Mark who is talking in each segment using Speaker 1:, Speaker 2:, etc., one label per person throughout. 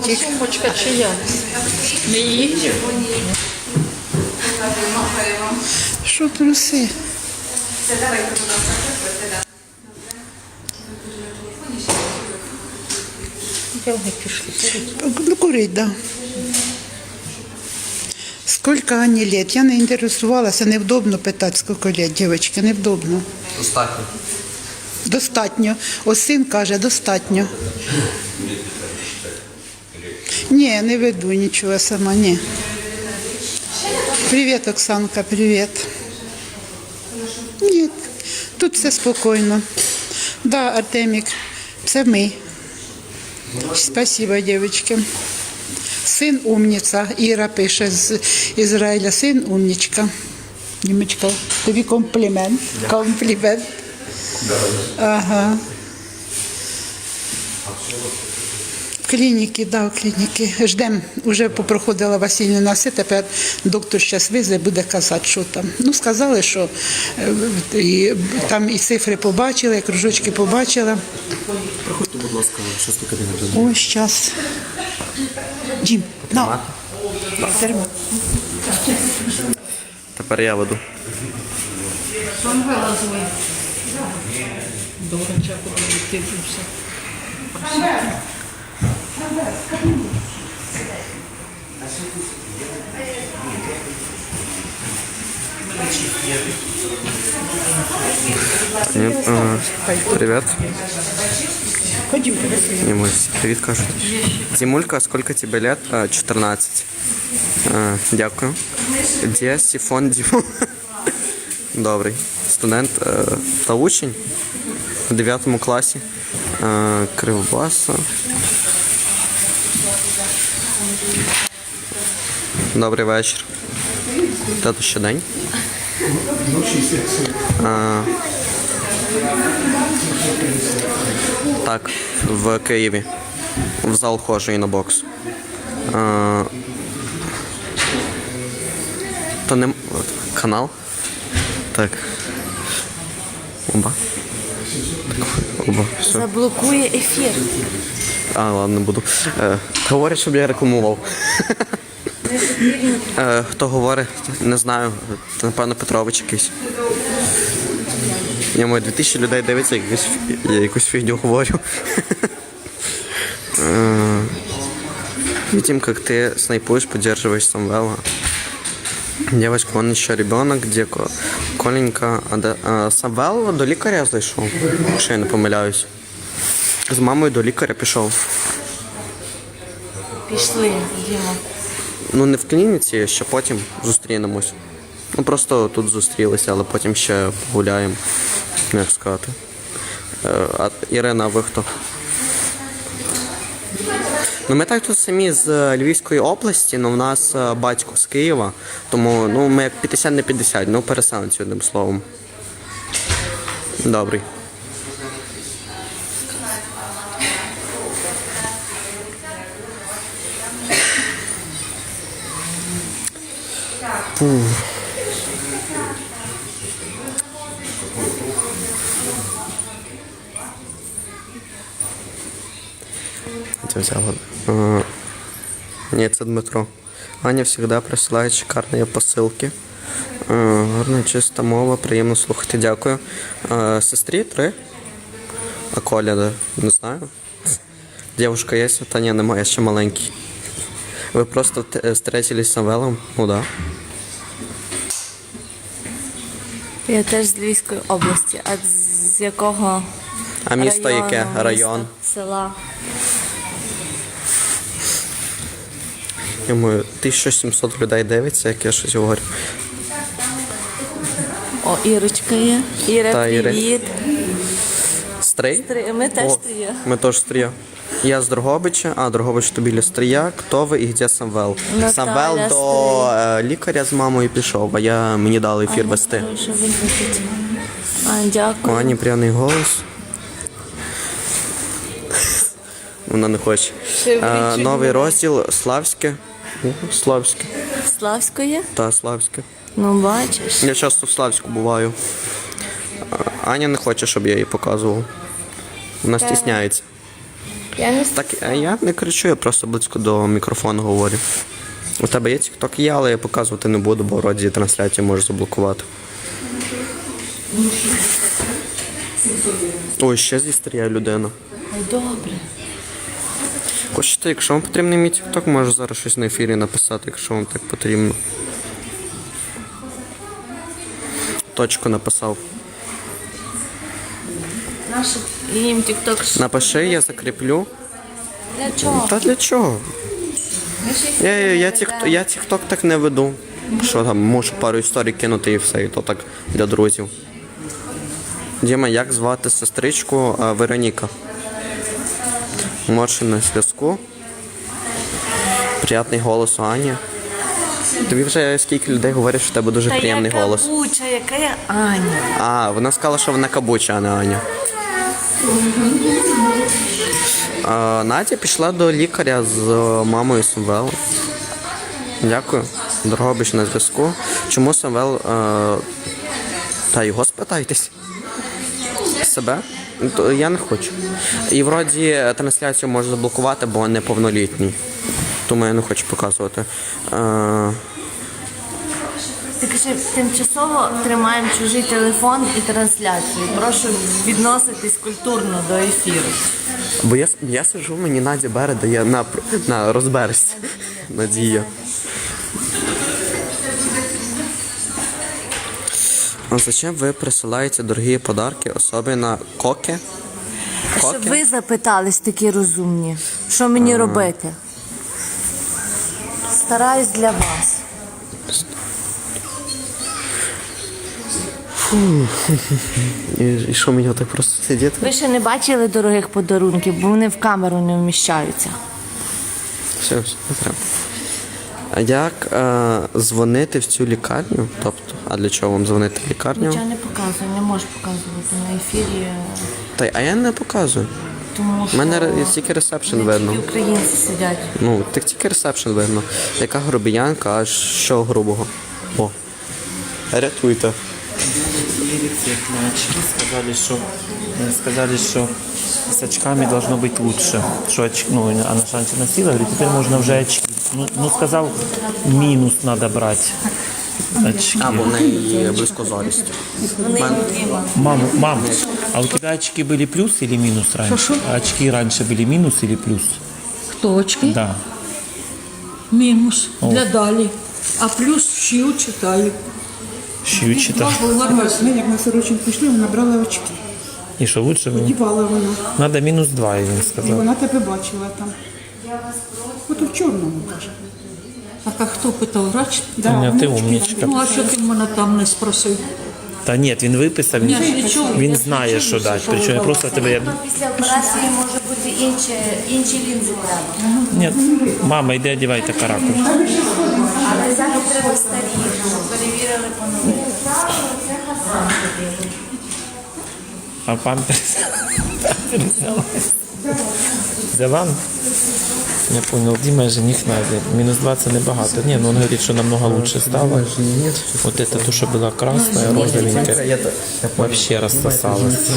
Speaker 1: Сумочка чия? Не її?
Speaker 2: Що труси?
Speaker 1: Я вони пішли.
Speaker 2: Ну, курить, да. Сколько Ані лет? Я не інтересувалася, невдобно питати, скільки лет, дівчатки, невдобно.
Speaker 3: Достатньо.
Speaker 2: Достатньо. Ось син каже, достатньо. Ні, не веду нічого сама, ні. Привіт, Оксанка, привіт. Ні, тут все спокійно. Да, Артемік, це ми. Спасибо, дівчатки. Син умниця. Іра пише з Ізраїля. Син умничка. Німечка, тобі комплімент. Комплімент. Ага. В клініці, да, в клініці. Ждемо, вже попроходила Васильівна все, тепер доктор зараз визе, буде казати, що там. Ну, сказали, що е, і, там і цифри побачила, і кружочки побачила.
Speaker 3: Проходьте, будь ласка, щось на кабінет.
Speaker 2: Ось зараз. Дім, на. Тримай.
Speaker 3: Тепер я веду.
Speaker 1: Сам вилазили. До врача куди йти і все.
Speaker 3: Привіт.
Speaker 2: Ходім,
Speaker 3: Дімуль, привіт, кажуть. Дімулька, скільки тебе лет? А, 14. А, дякую. Де сифон Діму? Добрий. Студент е, та учень у 9 класі. Е, Кривбаса. Добрий вечір. Тато ще день. А, Так, в Києві. В зал ходжу і на бокс. А, то не канал. Так. Оба. Оба. Все.
Speaker 4: Заблокує ефір.
Speaker 3: А, ладно, буду. Е, говорять, щоб я рекламував. Е, хто говорить, не знаю. Це, напевно, Петрович якийсь. Я маю 2000 людей дивиться, якусь, я якусь фігню говорю. Е, Видим, как ты снайпуешь, поддерживаешь Самвела. Девочка, он еще ребенок, где Коленька. А, де- а, Самвел до лікаря зайшов, якщо я не помиляюсь. З мамою до лікаря пішов.
Speaker 4: Пішли, Діма.
Speaker 3: Ну не в клініці, ще потім зустрінемось. Ну просто тут зустрілися, але потім ще погуляємо. Ну, Як сказати. Е, А Ірина, а ви хто? Ну, ми так тут самі з е, Львівської області, але в нас е, батько з Києва, тому ну, ми як 50 на 50, ну переселенці одним словом. Добрий. Це взяла. А, Ні, це Дмитро. Аня завжди присилає шикарні посилки. А, Гарна, чиста мова, приємно слухати. Дякую. Сестрі три. А Коля, да? не знаю. Дівушка є, та ні, немає, ще маленький. Ви просто т- встретились з Самвелом? Ну да.
Speaker 4: Я теж з Львівської області. А з якого
Speaker 3: А місто
Speaker 4: району,
Speaker 3: яке? Район.
Speaker 4: Села.
Speaker 3: Я думаю, 1700 людей дивиться, як я щось говорю.
Speaker 4: О, Ірочка є. Іра,
Speaker 3: Та, Іри.
Speaker 4: привіт.
Speaker 3: Стрий?
Speaker 4: Три- Ми теж
Speaker 3: О,
Speaker 4: стрія.
Speaker 3: Ми теж стрія. Я з Дрогобича, а Дрогобич то біля стрія. Хто ви і де Самвел?
Speaker 4: Наталя
Speaker 3: Самвел до е, лікаря з мамою пішов, а я мені дали ефір вести.
Speaker 4: А, дякую.
Speaker 3: Ані пряний голос. Вона не хоче.
Speaker 4: Ще
Speaker 3: Е, новий розділ Славське. О, Славське.
Speaker 4: Славської?
Speaker 3: Та Славське.
Speaker 4: Ну, бачиш.
Speaker 3: Я часто в Славську буваю. А, Аня не хоче, щоб я її показував. Вона стісняється.
Speaker 4: Я не
Speaker 3: Так, а я не кричу, я просто близько до мікрофону говорю. У тебе є TikTok? Є, але я показувати не буду, бо вроді трансляцію можеш заблокувати. Ой, ще зі стріляє людина.
Speaker 4: добре.
Speaker 3: Хочете, якщо вам потрібний мій TikTok, можу зараз щось на ефірі написати, якщо вам так потрібно. Точку написав.
Speaker 4: Наш їм тікток.
Speaker 3: Напиши, я закріплю.
Speaker 4: Для чого?
Speaker 3: Та для чого? Я, я, я, TikTok, я TikTok так не веду. Що там, можу пару історій кинути і все, і то так для друзів. Діма, як звати сестричку а, Вероніка? Можеш на зв'язку. Приятний голос у Ані. Тобі вже скільки людей говорять, що в тебе дуже приємний
Speaker 4: яка
Speaker 3: голос.
Speaker 4: Буча, яка я Аня.
Speaker 3: А, вона сказала, що вона кабуча, а не Аня. Надя пішла до лікаря з е, мамою Самвел. Дякую. Дрогобич на зв'язку. Чому Самвел. Е... Та його спитайтесь. Себе? Я не хочу. І вроді трансляцію можу заблокувати, бо неповнолітній. Тому я не хочу показувати.
Speaker 4: Ти кажи, тимчасово тримаємо чужий телефон і трансляцію. Прошу відноситись культурно до ефіру.
Speaker 3: Бо я, я сижу, мені Надя бере, дає на, на розберешся. Надія. А зачем ви присилаєте дорогі подарки особи на коки?
Speaker 4: Щоб ви запитались такі розумні, що мені робити? Стараюсь для вас.
Speaker 3: І, і що мені так просто сидіти?
Speaker 4: Ви ще не бачили дорогих подарунків, бо вони в камеру не вміщаються.
Speaker 3: Все, все, не треба. А як е, дзвонити в цю лікарню? Тобто, а для чого вам дзвонити в лікарню?
Speaker 4: Нічого не показую, не можу показувати на ефірі,
Speaker 3: Та й а я не показую.
Speaker 4: тому
Speaker 3: У
Speaker 4: що
Speaker 3: мене ре- тільки ресепшн видно.
Speaker 4: тільки українці сидять.
Speaker 3: Ну, так тільки ресепшн видно. Яка грубіянка, аж що грубого. О. Рятуйте
Speaker 5: рецепт на очки сказали, что э, сказали, что с очками должно быть лучше. Что очки, ну, она же раньше носила, говорит, теперь можно уже очки. Ну, ну сказал, минус надо брать. Очки.
Speaker 3: А, бо в неї близькозорість.
Speaker 5: Мам, мам, а у тебя очки были плюс или минус раньше? А очки раньше были минус или плюс?
Speaker 1: Хто очки?
Speaker 5: Да.
Speaker 1: Мінус. Для далі. А плюс вчив, читаю.
Speaker 5: Читал.
Speaker 2: Ми як на сорочинку пішли, вона брала очки.
Speaker 5: И что лучше?
Speaker 2: Дівала вона.
Speaker 5: Надо минус два, я им
Speaker 2: І
Speaker 5: сказал.
Speaker 2: вона тебе бачила там. Ото в чорному каже.
Speaker 1: Так а хто питав врач?
Speaker 2: Да,
Speaker 5: Аня, ти
Speaker 2: очки
Speaker 5: умничка.
Speaker 1: Ну, а що ти мене там не спросив?
Speaker 5: Та ні, він виписав,
Speaker 1: Я ж
Speaker 5: він,
Speaker 1: не
Speaker 5: він
Speaker 1: я не
Speaker 5: знає, що дати. Причому я просто тебе.
Speaker 4: Після операції може бути інші, інші лінзи треба.
Speaker 5: Ні, мама, йди одягайте каракуль.
Speaker 4: Але зараз треба старі,
Speaker 5: А памперс? Взяла. Взяла? Я понял, Дима жених Нади. Минус 2 це небагато. Ні, ну він говорить, що намного лучше стало. Вот это то, що була красная, розовенькая, вообще рассосалась.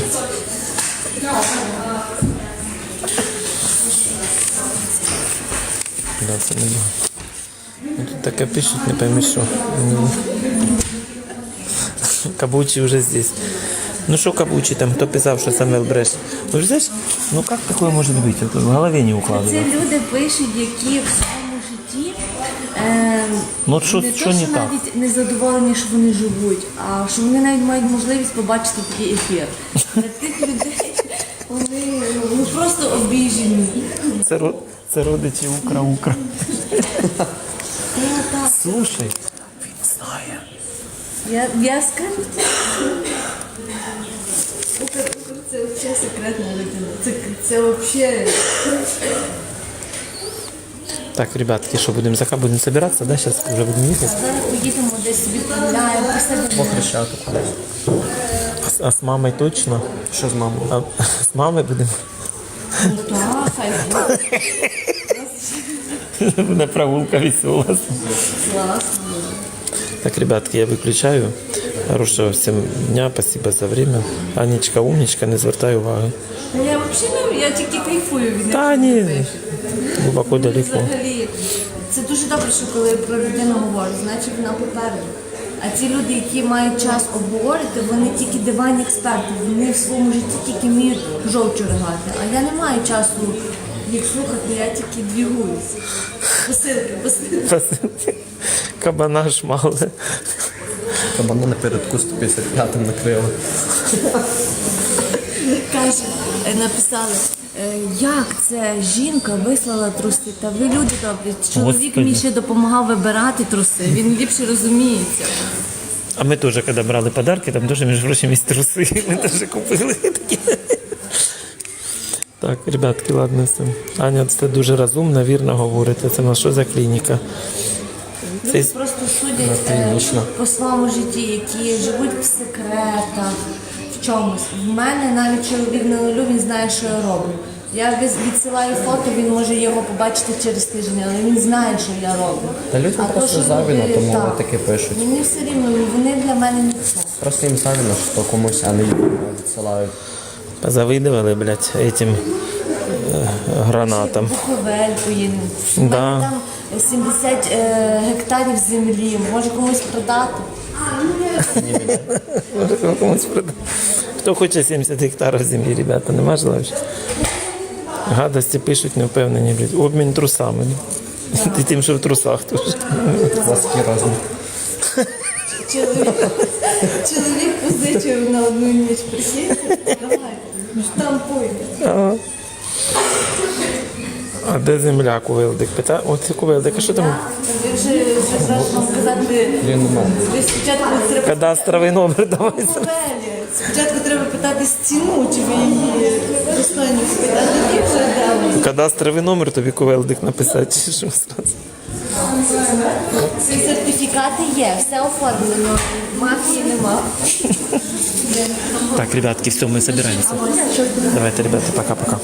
Speaker 5: Да, це небагато. Ну, Тут таке пишуть, не пойми що. Ну, Кабучі вже здесь. Ну що Кабучі там, хто писав, що Самвел бреш? Ну ж знаєш, ну як таке може бути? В голові не
Speaker 4: Це люди пишуть, які в своєму житті е,
Speaker 5: Ну, що-
Speaker 4: не
Speaker 5: що
Speaker 4: то,
Speaker 5: не
Speaker 4: що
Speaker 5: так?
Speaker 4: навіть не задоволені, що вони живуть, а що вони навіть мають можливість побачити такий ефір. Для тих людей вони, вони просто обіжені.
Speaker 5: Це, ро- це родичі Укра-Укра. Слушай, він знає.
Speaker 4: Я, я скажу. Це взагалі секретна людина. Це, це взагалі.
Speaker 5: Так, ребятки, що будемо зака, будемо збиратися, да? Зараз вже будемо їхати.
Speaker 4: Зараз поїдемо десь собі погуляємо, після
Speaker 3: Хрещату кудись.
Speaker 5: А, з- мамою точно?
Speaker 3: Що з мамою?
Speaker 5: А з мамою будемо
Speaker 4: Так, хай буде.
Speaker 5: на прогулка весела.
Speaker 4: класно.
Speaker 5: Так, ребятки, я виключаю. Хорошого всім дня, спасибо за время. Анечка умничка, не звертай уваги.
Speaker 4: Я взагалі я тільки кайфую від
Speaker 5: Та ні. Глибоко далеко.
Speaker 4: Взагалі, це дуже добре, що коли про людину говорять, значить вона попереду. А ті люди, які мають час обговорити, вони тільки диванні експерти, вони в своєму житті тільки вміють жовчу ригати. А я не маю часу їх слухати, я тільки двігуюсь. Посилки, посилки.
Speaker 5: Кабана шмали.
Speaker 3: Кабана напередку 155 накрили.
Speaker 4: Каже, е, написали, е, як це жінка вислала труси. Та ви люди добрі. Чоловік мені ще допомагав вибирати труси. Він ліпше розуміється.
Speaker 5: А ми теж, коли брали подарки, там теж між гроші місць труси. Ми теж купили такі. Так, ребятки, ладно цим. Аня, це дуже розумно, вірно говорите. Це на що за клініка?
Speaker 4: Люди
Speaker 5: Це-
Speaker 4: просто судять е, по своєму житті, які живуть в секретах, в чомусь. В мене навіть чоловік на нулю, він знає, що я роблю. Я від- відсилаю фото, він може його побачити через тиждень, але він знає, що я роблю.
Speaker 3: Та людям
Speaker 4: А
Speaker 3: просто
Speaker 4: що
Speaker 3: завідно,
Speaker 4: люди-
Speaker 3: тому
Speaker 4: так.
Speaker 3: вони таке пишуть.
Speaker 4: Мені все рівно, вони для мене ніхто.
Speaker 3: Просто їм завідно, що комусь, а не їм відсилають.
Speaker 5: Позавидували, блядь, этим е, гранатам.
Speaker 4: Буковель поїдемо.
Speaker 5: Да.
Speaker 4: там 70 е, гектарів землі, може комусь продати.
Speaker 5: Може, комусь продати. Хто хоче 70 гектарів землі, ребята, нема желаючих? Гадості пишуть, не впевнені, блядь. Обмін трусами. Ти тим, що в трусах теж.
Speaker 3: Розмір.
Speaker 4: Чоловік, чоловік позичив на одну ніч прикинь. Штампуйте.
Speaker 5: А де земля Кувилдик? Пита... От Кувилдик, а що там?
Speaker 4: Зараз вам сказати,
Speaker 3: Він
Speaker 4: ви спочатку треба
Speaker 5: Кадастровий номер давай.
Speaker 4: Спочатку треба питати ціну, чи ви її достойні купити, а тоді.
Speaker 5: Кадастровий номер тобі Кувилдик написати. Чи що зразу?
Speaker 4: Всі сертифікати є, все оформлено. Мафії нема.
Speaker 5: Так, ребятки, все, мы собираемся. Давайте, ребята, пока-пока.